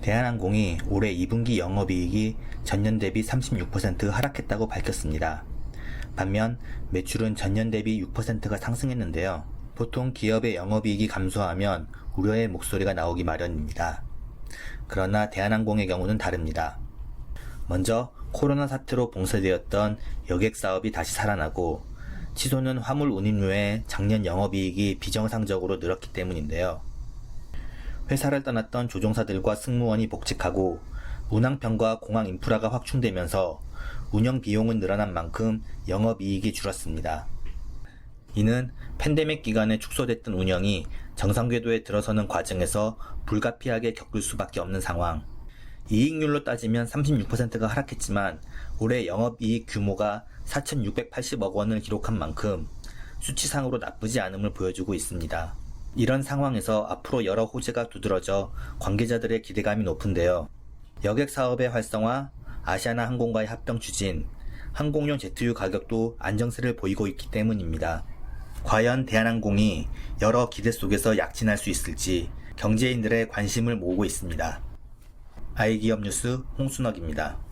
대한항공이 올해 2분기 영업이익이 전년 대비 36% 하락했다고 밝혔습니다. 반면 매출은 전년 대비 6%가 상승했는데요. 보통 기업의 영업이익이 감소하면 우려의 목소리가 나오기 마련입니다. 그러나 대한항공의 경우는 다릅니다. 먼저 코로나 사태로 봉쇄되었던 여객 사업이 다시 살아나고 치소는 화물 운임 외에 작년 영업이익이 비정상적으로 늘었기 때문인데요. 회사를 떠났던 조종사들과 승무원이 복직하고 운항편과 공항 인프라가 확충되면서 운영 비용은 늘어난 만큼 영업이익이 줄었습니다. 이는 팬데믹 기간에 축소됐던 운영이 정상 궤도에 들어서는 과정에서 불가피하게 겪을 수밖에 없는 상황. 이익률로 따지면 36%가 하락했지만 올해 영업이익 규모가 4,680억 원을 기록한 만큼 수치상으로 나쁘지 않음을 보여주고 있습니다. 이런 상황에서 앞으로 여러 호재가 두드러져 관계자들의 기대감이 높은데요. 여객 사업의 활성화, 아시아나 항공과의 합병 추진, 항공용 제트유 가격도 안정세를 보이고 있기 때문입니다. 과연 대한항공이 여러 기대 속에서 약진할 수 있을지 경제인들의 관심을 모으고 있습니다. 아이기업 뉴스 홍순혁입니다.